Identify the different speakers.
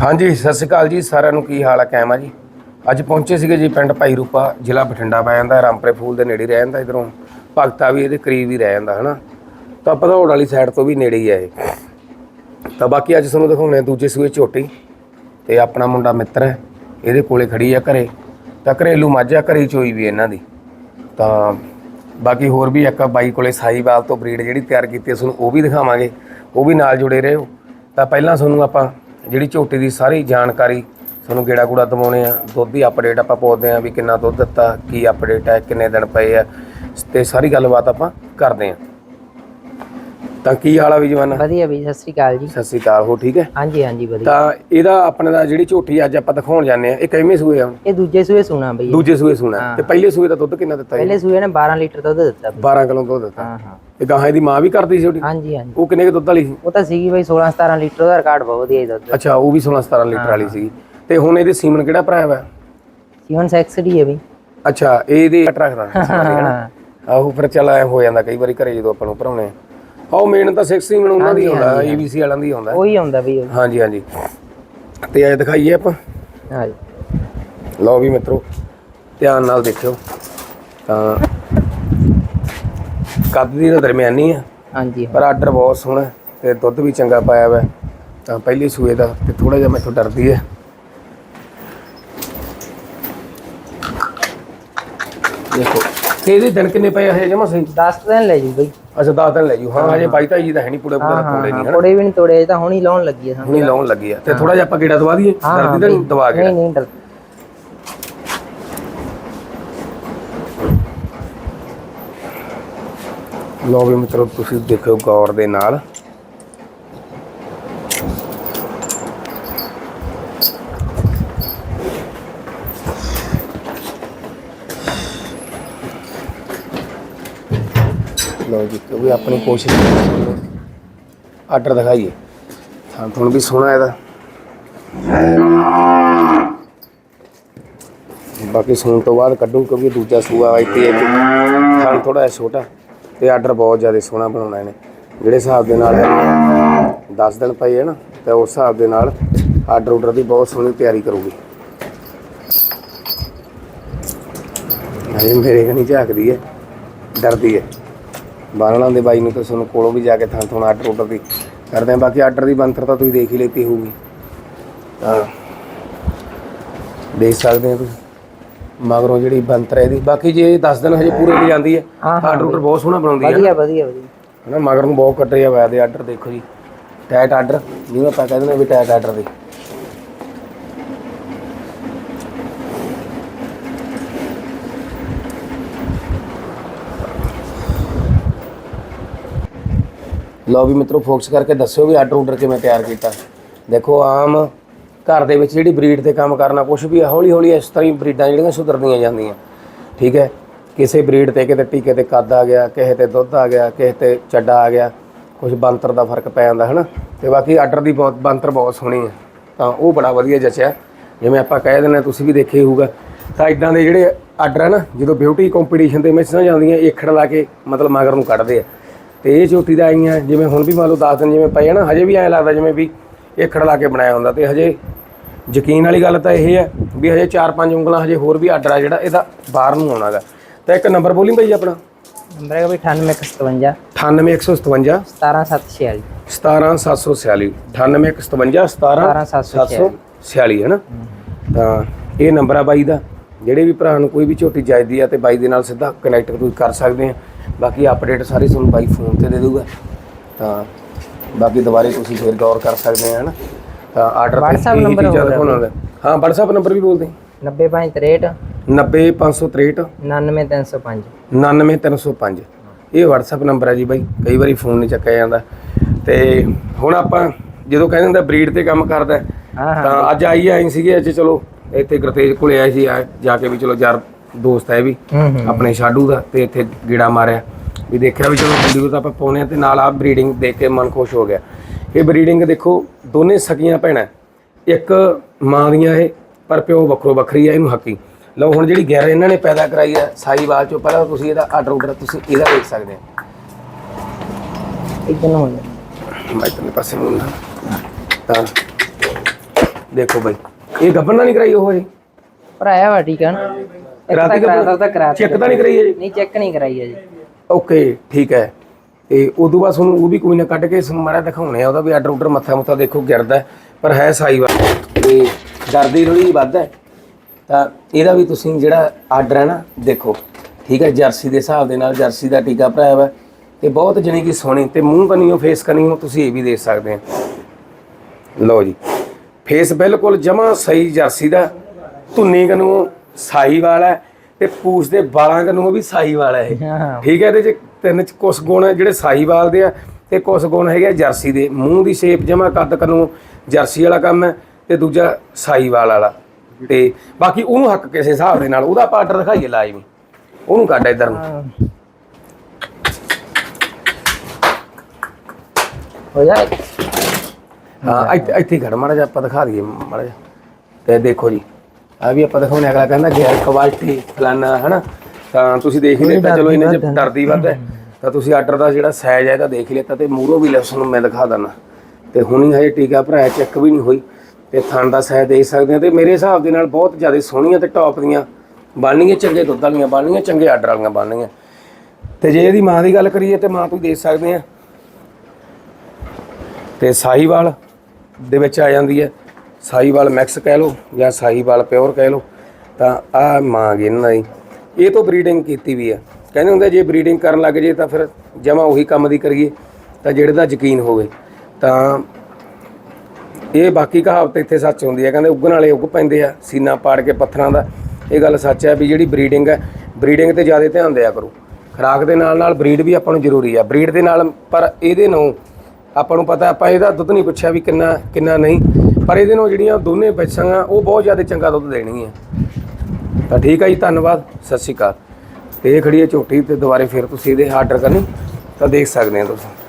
Speaker 1: ਹਾਂਜੀ, ਸਤਿ ਸ਼੍ਰੀ ਅਕਾਲ ਜੀ, ਸਾਰਿਆਂ ਨੂੰ ਕੀ ਹਾਲ ਹੈ ਕਾਇਮ ਆ ਜੀ? ਅੱਜ ਪਹੁੰਚੇ ਸੀਗੇ ਜੀ ਪਿੰਡ ਭਾਈ ਰੂਪਾ, ਜ਼ਿਲ੍ਹਾ ਬਠਿੰਡਾ ਪੈ ਜਾਂਦਾ, ਰਾਮਪੁਰੇ ਫੂਲ ਦੇ ਨੇੜੇ ਹੀ ਰਹਿ ਜਾਂਦਾ ਇਧਰੋਂ। ਭਗਤਾ ਵੀ ਇਹਦੇ ਕਰੀਬ ਹੀ ਰਹਿ ਜਾਂਦਾ, ਹਨਾ? ਤਾਂ ਭਦੌੜ ਵਾਲੀ ਸਾਈਡ ਤੋਂ ਵੀ ਨੇੜੇ ਹੀ ਹੈ ਇਹ। ਤਾਂ ਬਾਕੀ ਅੱਜ ਤੁਹਾਨੂੰ ਦਿਖਾਉਣੇ ਆ ਦੂਜੇ ਸੂਏ ਝੋਟੀ, ਤੇ ਆਪਣਾ ਮੁੰਡਾ ਮਿੱਤਰ ਹੈ, ਇਹਦੇ ਕੋਲੇ ਖੜੀ ਆ ਘਰੇ। ਤਾਂ ਘਰੇਲੂ ਮਾਝਾ ਘਰੀ ਚੋਈ ਵੀ ਇਹਨਾਂ ਦੀ। ਤਾਂ ਬਾਕੀ ਹੋਰ ਵੀ ਇੱਕ ਬਾਈ ਕੋਲੇ ਸਾਈਵਾਲ ਤੋਂ ਬਰੀਡ ਜਿਹੜੀ ਤਿਆਰ ਕੀਤੀ ਹੈ ਤੁਹਾਨੂੰ ਉਹ ਵੀ ਦਿਖਾਵਾਂਗੇ, ਉਹ ਵੀ ਨਾਲ ਜੁੜੇ ਰਹੋ। ਤਾਂ ਪਹਿਲਾਂ ਤੁਹਾਨੂੰ ਆਪਾਂ ਜਿਹੜੀ ਝੋਟੀ ਦੀ ਸਾਰੀ ਜਾਣਕਾਰੀ ਤੁਹਾਨੂੰ ਗੇੜਾ ਗੂੜਾ ਦਵਾਉਣੇ ਆ, ਦੁੱਧ ਦੀ ਅਪਡੇਟ ਆਪਾਂ ਪਾਉਂਦੇ ਆ ਵੀ ਕਿੰਨਾ ਦੁੱਧ ਦਿੱਤਾ, ਕੀ ਅਪਡੇਟ ਹੈ, ਕਿੰਨੇ ਦਿਨ ਪਏ ਆ, ਤੇ ਸਾਰੀ ਗੱਲਬਾਤ ਆਪਾਂ ਕਰਦੇ ਆ ਤਾਂ ਕੀ ਹਾਲ ਆ ਵੀ ਜਵਾਨਾ?
Speaker 2: ਵਧੀਆ ਵੀ ਸਤਿ ਸ੍ਰੀ ਅਕਾਲ ਜੀ।
Speaker 1: ਸਤਿ ਸ਼੍ਰੀ ਅਕਾਲ ਹੋ ਠੀਕ ਹੈ?
Speaker 2: ਹਾਂਜੀ ਹਾਂਜੀ ਵਧੀਆ।
Speaker 1: ਤਾਂ ਇਹਦਾ ਆਪਣੇ ਦਾ ਜਿਹੜੀ ਝੋਟੀ ਅੱਜ ਆਪਾਂ ਦਿਖਾਉਣ ਜਾਂਦੇ ਆ ਇਹ ਕਿਵੇਂ ਸੂਏ ਆ?
Speaker 2: ਇਹ ਦੂਜੇ ਸੂਏ ਸੁਣਾ ਬਈ।
Speaker 1: ਦੂਜੇ ਸੂਏ ਸੁਣਾ। ਤੇ ਪਹਿਲੇ ਸੂਏ ਦਾ ਦੁੱਧ ਕਿੰਨਾ ਦਿੱਤਾ
Speaker 2: ਪਹਿਲੇ ਸੂਏ ਨੇ 12 ਲੀਟਰ ਦੁੱਧ ਦਿੱਤਾ ਬਈ।
Speaker 1: 12 ਕਿਲੋ ਦੁੱਧ ਦਿੱਤਾ।
Speaker 2: ਹਾਂ ਹਾਂ।
Speaker 1: ਤੇ ਗਾਹਾਂ ਦੀ ਮਾਂ ਵੀ ਕਰਦੀ ਸੀ ਉਹਦੀ?
Speaker 2: ਹਾਂਜੀ ਹਾਂਜੀ।
Speaker 1: ਉਹ ਕਿੰਨੇ ਕੁ ਦੁੱਧ ਵਾਲੀ ਸੀ?
Speaker 2: ਉਹ ਤਾਂ ਸੀਗੀ ਬਈ 16 17 ਲੀਟਰ ਦਾ ਰਿਕਾਰਡ ਬਹੁਤ ਵਧੀਆ ਜੀ ਦੁੱਧ।
Speaker 1: ਅੱਛਾ ਉਹ ਵੀ 16 17 ਲੀਟਰ ਵਾਲੀ ਸੀ ਤੇ ਹੁਣ ਇਹਦੇ ਸੀਮਨ ਕਿਹੜਾ ਭਰਾਇਆ ਵਾ
Speaker 2: ਸੀਵਨ ਸੈਕਸਡੀ ਹੈ ਬਈ।
Speaker 1: ਅੱਛਾ ਇਹਦੀ ਘੱਟ ਰੱਖਦਾ
Speaker 2: ਹਾਂ।
Speaker 1: ਆਹੋ ਫਿਰ ਚੱਲ ਹੋ ਜਾਂਦਾ ਕਈ ਵਾਰੀ ਘਰੇ ਜਦੋਂ ਆਪਾਂ ਨੂੰ ਭਰਾਉਣੇ ਆ ਉਹ ਮੇਨ ਤਾਂ 6 ਸੀਮਨ ਉਹਨਾਂ ਦੀ ਹੁੰਦਾ ਏਬੀਸੀ ਵਾਲਿਆਂ ਦੀ ਹੁੰਦਾ
Speaker 2: ਉਹੀ ਆਉਂਦਾ ਬਈ।
Speaker 1: ਹਾਂਜੀ ਹਾਂਜੀ। ਤੇ ਅੱਜ ਦਿਖਾਈਏ ਆਪਾਂ।
Speaker 2: ਹਾਂਜੀ।
Speaker 1: ਲਓ ਵੀ ਮਿੱਤਰੋ ਧਿਆਨ ਨਾਲ ਦੇਖਿਓ। ਤਾਂ ਕੱਦ ਦੀ ਤਾਂ ਦਰਮਿਆਨੀ ਆ
Speaker 2: ਹਾਂਜੀ।
Speaker 1: ਪਰ ਆਰਡਰ ਬਹੁਤ ਸੋਹਣਾ ਤੇ ਦੁੱਧ ਵੀ ਚੰਗਾ ਪਾਇਆ ਹੋਇਆ ਹੈ। ਤਾਂ ਪਹਿਲੀ ਸੂਏ ਦਾ ਤੇ ਥੋੜਾ ਜਿਹਾ ਮੈਥੋਂ ਡਰਦੀ ਹੈ। ਦੇਖੋ ਤੇ ਇਹਦੇ ਦਿਨ ਕਿੰਨੇ ਪਏ ਹਜੇ ਜਮਾ ਸਹੀ?
Speaker 2: 10 ਦਿਨ ਲੈ ਜੂ ਬਈ।
Speaker 1: ਅੱਛਾ 10 ਦਿਨ ਲੈ ਜੂ ਹਾਂ ਹਜੇ ਬਾਈ ਤਾਈ ਜੀ ਤਾਂ ਹੈ ਨਹੀਂ ਪੂੜੇ ਪੂੜੇ ਤੋੜੇ ਨਹੀਂ ਹਨਾ?
Speaker 2: ਕੋੜੇ ਵੀ ਨਹੀਂ ਤੋੜੇ ਤਾਂ ਹੁਣੀ ਲਾਉਣ ਲੱਗੀ ਹੈ ਸਾਨੂੰ।
Speaker 1: ਹੁਣੀ ਲਾਉਣ ਲੱਗੀ ਆ। ਤੇ ਥੋੜਾ ਜਿਹਾ ਆਪਾਂ ਗੇੜਾ ਦਵਾ ਦਈਏ ਤਾਂ ਨਹੀਂ ਦਵਾ ਕੇ।
Speaker 2: ਨਹੀਂ ਨਹੀਂ ਡਰ।
Speaker 1: ਲਓ ਵੀ ਮਿੱਤਰੋ ਤੁਸੀਂ ਦੇਖਿਓ ਗੌਰ ਦੇ ਨਾਲ। ਲਓ ਜੀ ਕਿ ਆਪਣੀ ਕੋਸ਼ਿਸ਼ ਆਰਡਰ ਦਿਖਾਈਏ। ਤਾਂ ਤੁਹਾਨੂੰ ਵੀ ਸੋਹਣਾ ਇਹਦਾ। ਬਾਕੀ ਸੂਣ ਤੋਂ ਬਾਅਦ ਕੱਢੂ, ਕਿਉਂਕਿ ਦੂਜਾ ਸੂਆ ਆਈ ਤੇ ਥਣ ਥੋੜਾ ਜਿਹਾ ਛੋਟਾ, ਤੇ ਆਰਡਰ ਬਹੁਤ ਜ਼ਿਆਦਾ ਸੋਹਣਾ ਬਣਾਉਣਾ ਇਹਨੇ। ਜਿਹੜੇ ਹਿਸਾਬ ਦੇ ਨਾਲ 10 ਦਿਨ ਪਏ ਹੈ ਨਾ, ਤੇ ਉਸ ਹਿਸਾਬ ਦੇ ਨਾਲ ਆਰਡਰ ਆਰਡਰ ਦੀ ਬਹੁਤ ਸੋਹਣੀ ਤਿਆਰੀ ਕਰੂਗੀ। ਇਹ ਮੇਰੇ ਕਨੀ ਝਾਕਦੀ ਹੈ ਡਰਦੀ ਹੈ ਬਾਣਲਾਂ ਦੇ ਬਾਈ ਨੂੰ ਤਾਂ ਤੁਹਾਨੂੰ ਕੋਲੋਂ ਵੀ ਜਾ ਕੇ ਥਾਂ ਥਾਂ ਆਰਡਰ ਆਰਡਰ ਦੀ ਕਰਦੇ ਆ ਬਾਕੀ ਆਰਡਰ ਦੀ ਬੰਤਰ ਤਾਂ ਤੁਸੀਂ ਦੇਖ ਹੀ ਲੈਤੀ ਹੋਊਗੀ। ਤਾਂ ਦੇਖ ਸਕਦੇ ਆ ਤੁਸੀਂ। ਮਗਰੋਂ ਜਿਹੜੀ ਬੰਤਰ ਹੈ ਇਹਦੀ। ਬਾਕੀ ਜੇ 10 ਦਿਨ ਹਜੇ ਪੂਰੇ ਦੀ ਜਾਂਦੀ ਹੈ ਆਰਡਰ ਆਰਡਰ ਬਹੁਤ ਸੋਹਣਾ ਬਣਾਉਂਦੀ ਹੈ
Speaker 2: ਵਧੀਆ ਵਧੀਆ ਵਧੀਆ।
Speaker 1: ਹਨਾ ਮਗਰ ਨੂੰ ਬਹੁਤ ਕੱਟੇ ਆ ਹੋਇਆ ਦੇ ਆਰਡਰ ਦੇਖੋ ਜੀ। ਟਾਈਟ ਆਰਡਰ ਜਿਵੇਂ ਆਪਾਂ ਕਹਿੰਦੇ ਨੇ ਵੀ ਟਾਈਟ ਆਰਡਰ ਦੇ। ਲਓ ਵੀ ਮਿੱਤਰੋ ਫੋਕਸ ਕਰਕੇ ਦੱਸਿਓ ਵੀ ਆਰਡਰ ਆਰਡਰ ਕਿਵੇਂ ਤਿਆਰ ਕੀਤਾ। ਦੇਖੋ ਆਮ ਘਰ ਦੇ ਵਿੱਚ ਜਿਹੜੀ ਬਰੀਡ ਤੇ ਕੰਮ ਕਰਨਾ ਕੁਝ ਵੀ ਹੌਲੀ ਹੌਲੀ ਇਸ ਤਰ੍ਹਾਂ ਹੀ ਬਰੀਡਾਂ ਜਿਹੜੀਆਂ ਸੁਧਰਦੀਆਂ ਜਾਂਦੀਆਂ। ਠੀਕ ਹੈ? ਕਿਸੇ ਬਰੀਡ ਤੇ ਕਿਤੇ ਟੀਕੇ ਤੇ ਕੱਦ ਆ ਗਿਆ ਕਿਸੇ ਤੇ ਦੁੱਧ ਆ ਗਿਆ ਕਿਸੇ ਤੇ ਚੱਡਾ ਆ ਗਿਆ ਕੁਝ ਬੰਤਰ ਦਾ ਫ਼ਰਕ ਪੈ ਜਾਂਦਾ ਹਨਾ? ਤੇ ਬਾਕੀ ਆਰਡਰ ਦੀ ਬਹੁਤ ਬੰਤਰ ਬਹੁਤ ਸੋਹਣੀ ਹੈ। ਤਾਂ ਉਹ ਬੜਾ ਵਧੀਆ ਜਚਿਆ। ਜਿਵੇਂ ਆਪਾਂ ਕਹਿ ਦਿੰਦੇ ਹਾਂ, ਤੁਸੀਂ ਵੀ ਦੇਖਿਆ ਹੋਊਗਾ। ਤਾਂ ਇਦਾਂ ਦੇ ਜਿਹੜੇ ਆਰਡਰ ਹੈ ਨਾ ਜਦੋਂ ਬਿਊਟੀ ਕੰਪੀਟੀਸ਼ਨ ਤੇ ਮਿਸਾਂ ਜਾਂਦੀਆਂ ਏਖੜ ਲਾ ਕੇ ਮਤਲਬ ਮਗਰ ਨੂੰ ਕੱਢਦੇ ਆ। ਤੇ ਇਹ ਝੋਟੀ ਦਾ ਆਈਆਂ ਜਿਵੇਂ ਹੁਣ ਵੀ ਮੰਨ ਲਓ 10 ਦਿਨ ਜਿਵੇਂ ਪਏ ਨਾ ਹਜੇ ਵੀ ਐਂ ਲੱਗਦਾ ਜਿਵੇਂ ਵੀ ਏਖੜ ਲਾ ਕੇ ਬਣਾਇਆ ਹੁੰਦਾ ਤੇ ਹਜੇ ਯਕੀਨ ਵਾਲੀ ਗੱਲ ਤਾਂ ਇਹ ਹੈ ਵੀ ਹਜੇ 4-5 ਉਂਗਲਾਂ ਹਜੇ ਹੋਰ ਵੀ ਆਰਡਰ ਆ ਜਿਹੜਾ ਇਹਦਾ ਬਾਹਰ ਨੂੰ ਆਉਣਾਗਾ ਤਾਂ ਇੱਕ ਨੰਬਰ ਬੋਲੀ ਭਾਈ ਆਪਣਾ?
Speaker 2: ਨੰਬਰ ਹੈ ਬਈ 9857
Speaker 1: 98157
Speaker 2: 17746
Speaker 1: 17746 98157 17746 ਹੈ ਨਾ? ਤਾਂ ਇਹ ਨੰਬਰ ਆ ਬਾਈ ਦਾ। ਜਿਹੜੇ ਵੀ ਭਰਾ ਨੂੰ ਕੋਈ ਵੀ ਝੋਟੀ ਚਾਹੀਦੀ ਆ ਤੇ ਬਾਈ ਦੇ ਨਾਲ ਸਿੱਧਾ ਕਨੈਕਟ ਤੁਸੀਂ ਕਰ ਸਕਦੇ ਆ। ਬਾਕੀ ਅਪਡੇਟ ਸਾਰੀ ਤੁਹਾਨੂੰ ਬਾਈ ਫੋਨ ਤੇ ਦੇ ਦੂਗਾ ਤਾਂ ਬਾਕੀ ਦੁਬਾਰੇ ਤੁਸੀਂ ਫੇਰ ਗੌਰ ਕਰ ਸਕਦੇ ਆ ਹਨਾ? ਤਾਂ ਆਰਡਰ
Speaker 2: WhatsApp number ਹੋਊਗਾ
Speaker 1: ਹਾਂ WhatsApp ਨੰਬਰ ਵੀ ਬੋਲ ਦੇ
Speaker 2: 9563
Speaker 1: 90563
Speaker 2: 99305
Speaker 1: 99305 ਇਹ WhatsApp ਨੰਬਰ ਹੈ ਜੀ ਬਾਈ। ਕਈ ਵਾਰੀ ਫੋਨ ਨਹੀਂ ਚੱਕਿਆ ਜਾਂਦਾ। ਤੇ ਹੁਣ ਆਪਾਂ ਜਦੋਂ ਕਹਿੰਦੇ ਹੁੰਦਾ ਬਰੀਡ ਤੇ ਕੰਮ ਕਰਦਾ ਹੈ,
Speaker 2: ਹਾਂ। ਹਾਂ
Speaker 1: ਤਾਂ ਅੱਜ ਆਈ ਆਈ ਸੀਗੇ ਅੱਜ ਚਲੋ ਇੱਥੇ ਗੁਰਤੇਜ ਕੋਲੇ ਆਏ ਸੀ ਆ ਜਾ ਕੇ ਵੀ ਚਲੋ ਯਾਰ ਦੋਸਤ ਹੈ ਇਹ ਵੀ ਆਪਣੇ ਸ਼ਾਡੂ ਦਾ ਤੇ ਇੱਥੇ ਗੀੜਾ ਮਾਰਿਆ। ਵੀ ਦੇਖਿਆ ਵੀ ਚਲੋ ਵੀਡੀਓ ਤਾਂ ਆਪਾਂ ਪਾਉਣੇ ਆ ਤੇ ਨਾਲ ਆ ਬਰੀਡਿੰਗ ਦੇਖ ਕੇ ਮਨ ਖੁਸ਼ ਹੋ ਗਿਆ। ਇਹ ਬਰੀਡਿੰਗ ਦੇਖੋ ਦੋਨੇ ਸਕੀਆਂ ਭੈਣਾਂ ਇੱਕ ਮਾਂ ਦੀਆਂ ਇਹ ਪਰ ਪਿਓ ਵੱਖਰੋ ਵੱਖਰੀ ਹੈ ਇਹਨੂੰ ਹੱਕੀ। ਲਓ ਹੁਣ ਜਿਹੜੀ ਗੈਰ ਇਹਨਾਂ ਨੇ ਪੈਦਾ ਕਰਾਈ ਹੈ ਸਾਈਵਾਲ ਚੋਂ ਪਹਿਲਾਂ ਤੁਸੀਂ ਇਹਦਾ ਆਰਡਰ ਆਰਡਰ ਤੁਸੀਂ ਇਹਦਾ ਦੇਖ ਸਕਦੇ ਆ
Speaker 2: ਇੱਕ ਦਿਨ ਹੋ
Speaker 1: ਮੈਂ ਤੇਰੇ ਪਾਸੇ ਮੁੰਡਾ ਤਾਂ ਦੇਖੋ ਬਾਈ ਇਹ ਗੱਬਨ ਨਹੀਂ ਕਰਾਈ ਉਹ ਜੀ
Speaker 2: ਭਰਾਇਆ ਵਾ ਠੀਕ ਹੈ ਨਾ?
Speaker 1: ਕਰਾਤੀ
Speaker 2: ਕਰਾ? ਸਕਦਾ ਕਰਾ
Speaker 1: ਚੈੱਕ ਤਾਂ ਨਹੀਂ ਕਰਾਈ ਹੈ ਜੀ
Speaker 2: ਨਹੀਂ ਚੈੱਕ ਨਹੀਂ ਕਰਾਈ ਹੈ ਜੀ
Speaker 1: ਓਕੇ ਠੀਕ ਹੈ। ਤੇ ਉਦੋਂ ਬਾਅਦ ਤੁਹਾਨੂੰ ਉਹ ਵੀ ਕੋਈ ਨਾ ਕੱਢ ਕੇ ਮਾੜਾ ਦਿਖਾਉਣੇ ਆ ਉਹਦਾ ਵੀ ਆਰਡਰ ਆਰਡਰ ਮੱਥਾ ਮੁੱਥਾ ਦੇਖੋ ਗਿਰਦਾ ਪਰ ਹੈ ਸਾਈ ਵਾਲਾ ਤੇ ਡਰਦੀ ਥੋੜੀ ਜਿਹੀ ਵੱਧ ਹੈ। ਤਾਂ ਇਹਦਾ ਵੀ ਤੁਸੀਂ ਜਿਹੜਾ ਆਰਡਰ ਹੈ ਨਾ ਦੇਖੋ। ਠੀਕ ਹੈ ਜਰਸੀ ਦੇ ਹਿਸਾਬ ਦੇ ਨਾਲ ਜਰਸੀ ਦਾ ਟੀਕਾ ਭਰਾਇਆ ਵਾ ਤੇ ਬਹੁਤ ਜਣੀ ਕਿ ਸੋਹਣੀ ਤੇ ਮੂੰਹ ਕਨੀਓ ਫੇਸ ਕਨੀਓ ਤੁਸੀਂ ਇਹ ਵੀ ਦੇਖ ਸਕਦੇ ਆ। ਲਓ ਜੀ। ਫੇਸ ਬਿਲਕੁਲ ਜਮਾ ਸਹੀ ਜਰਸੀ ਦਾ। ਧੁੰਨੀ ਕਨੂੰ ਸਾਈ ਵਾਲਾ ਹੈ ਤੇ ਪੂਛ ਦੇ ਵਾਲਾਂ ਕਨੂੰ ਵੀ ਸਾਈ ਵਾਲਾ ਹੈ।
Speaker 2: ਹਾਂ।
Speaker 1: ਠੀਕ ਹੈ ਇਹਦੇ ਚ ਤਿੰਨ ਚ ਕੁਛ ਗੁਣ ਹੈ ਜਿਹੜੇ ਸਾਹੀਵਾਲ ਦੇ ਆ ਤੇ ਕੁਛ ਗੁਣ ਹੈਗੇ ਆ ਜਰਸੀ ਦੇ। ਮੂੰਹ ਦੀ ਸ਼ੇਪ ਜਮਾ ਕੱਦ ਕਨੂੰ ਜਰਸੀ ਵਾਲਾ ਕੰਮ ਹੈ ਤੇ ਦੂਜਾ ਸਾਹੀਵਾਲ ਵਾਲਾ ਤੇ ਬਾਕੀ ਉਹਨੂੰ ਹੱਕ ਕਿਸੇ ਹਿਸਾਬ ਦੇ ਨਾਲ ਉਹਦਾ ਪਾਰਟਰ ਦਿਖਾਈਏ ਲਾਜ਼ਮੀ ਉਹਨੂੰ ਕੱਢ ਇਧਰ ਨੂੰ।
Speaker 2: ਹਾਂ। ਹੋ ਜਾ
Speaker 1: ਹਾਂ ਇੱਥੇ ਇੱਥੇ ਖੜ ਮਾੜਾ ਜਿਹਾ ਆਪਾਂ ਦਿਖਾ ਦਈਏ ਮਾੜਾ ਜਿਹਾ। ਤੇ ਦੇਖੋ ਜੀ। ਆ ਵੀ ਆਪਾਂ ਦਿਖਾਉਣੇ ਅਗਲਾ ਕਹਿੰਦਾ ਗੈਰ ਕੁਆਲਿਟੀ ਫਲਾਨਾ ਹਨਾ? ਤਾਂ ਤੁਸੀਂ ਦੇਖ ਹੀ ਲਿੱਤਾ ਚਲੋ ਇਹਨੇ ਚ ਡਰਦੀ ਵੱਧ ਹੈ। ਤਾਂ ਤੁਸੀਂ ਆਰਡਰ ਦਾ ਜਿਹੜਾ ਸਾਈਜ਼ ਹੈ ਇਹਦਾ ਦੇਖ ਲਿੱਤਾ ਤੇ ਮੂਰੋ ਵੀ ਲੈਸ ਨੂੰ ਮੈਂ ਦਿਖਾ ਦਿੰਦਾ। ਤੇ ਹੁਣੀ ਹਜੇ ਟੀਕਾ ਭਰਾਇਆ ਚੈੱਕ ਵੀ ਨਹੀਂ ਹੋਈ। ਤੇ ਥਣ ਦਾ ਸਾਈਜ਼ ਦੇਖ ਸਕਦੇ ਆ ਤੇ ਮੇਰੇ ਹਿਸਾਬ ਦੇ ਨਾਲ ਬਹੁਤ ਜ਼ਿਆਦਾ ਸੋਹਣੀਆਂ ਤੇ ਟੌਪ ਦੀਆਂ ਬਣਨੀਆਂ ਚੰਗੇ ਦੁੱਧ ਵਾਲੀਆਂ ਬਣਨੀਆਂ ਚੰਗੇ ਆਰਡਰ ਵਾਲੀਆਂ ਬਣਨੀਆਂ। ਤੇ ਜੇ ਇਹਦੀ ਮਾਂ ਦੀ ਗੱਲ ਕਰੀਏ ਤੇ ਮਾਂ ਤੁਸੀਂ ਦੇਖ ਸਕਦੇ ਆ। ਤੇ ਸਾਹੀਵਾਲ ਦੇ ਵਿੱਚ ਆ ਜਾਂਦੀ ਹੈ। ਸਾਹੀਵਾਲ ਮੈਕਸ ਕਹਿ ਲਓ ਜਾਂ ਸਾਹੀਵਾਲ ਪਿਓਰ ਕਹਿ ਲਓ, ਤਾਂ ਆ ਮਾਂ ਇਹਨਾਂ ਦੀ। ਇਹ ਤੋਂ ਬਰੀਡਿੰਗ ਕੀਤੀ ਵੀ ਹੈ ਕਹਿੰਦੇ ਹੁੰਦੇ ਜੇ ਬਰੀਡਿੰਗ ਕਰਨ ਲੱਗ ਜੇ ਤਾਂ ਫਿਰ ਜਮਾ ਉਹੀ ਕੰਮ ਦੀ ਕਰੀਏ, ਤਾਂ ਜਿਹੜੇ ਦਾ ਯਕੀਨ ਹੋਵੇ। ਤਾਂ ਇਹ ਬਾਕੀ ਕਹਾਵਤ ਇੱਥੇ ਸੱਚ ਹੁੰਦੀ ਹੈ ਕਹਿੰਦੇ ਉੱਗਣ ਵਾਲੇ ਉੱਗ ਪੈਂਦੇ ਆ, ਸੀਨਾ ਪਾੜ ਕੇ ਪੱਥਰਾਂ ਦਾ। ਇਹ ਗੱਲ ਸੱਚ ਹੈ ਵੀ ਜਿਹੜੀ ਬਰੀਡਿੰਗ ਹੈ ਬਰੀਡਿੰਗ ਤੇ ਜ਼ਿਆਦਾ ਧਿਆਨ ਦਿਆ ਕਰੋ। ਖੁਰਾਕ ਦੇ ਨਾਲ ਨਾਲ ਬਰੀਡ ਵੀ ਆਪਾਂ ਨੂੰ ਜ਼ਰੂਰੀ ਆ। ਬਰੀਡ ਦੇ ਨਾਲ ਪਰ ਇਹਦੇ ਨੂੰ ਆਪਾਂ ਨੂੰ ਪਤਾ, ਆਪਾਂ ਇਹਦਾ ਦੁੱਧ ਨਹੀਂ ਪੁੱਛਿਆ ਵੀ ਕਿੰਨਾ ਕਿੰਨਾ ਨਹੀਂ। ਪਰ ਇਹਦੇ ਨੂੰ ਜਿਹੜੀਆਂ ਦੋਨੇ ਬੱਚੀਆਂ ਉਹ ਬਹੁਤ ਜ਼ਿਆਦਾ ਚੰਗਾ ਦੁੱਧ ਦੇਣਗੀਆਂ ਤਾਂ ਠੀਕ ਆ ਜੀ, ਧੰਨਵਾਦ, ਸਤਿ ਸ਼੍ਰੀ ਅਕਾਲ। ਤੇ ਇਹ ਖੜੀ ਹੈ ਝੋਟੀ ਤੇ ਦੁਬਾਰੇ ਫਿਰ ਤੁਸੀਂ ਇਹਦੇ ਆਰਡਰ ਕਰਨੀ, ਤਾਂ ਦੇਖ ਸਕਦੇ ਹੋ ਤੁਸੀਂ।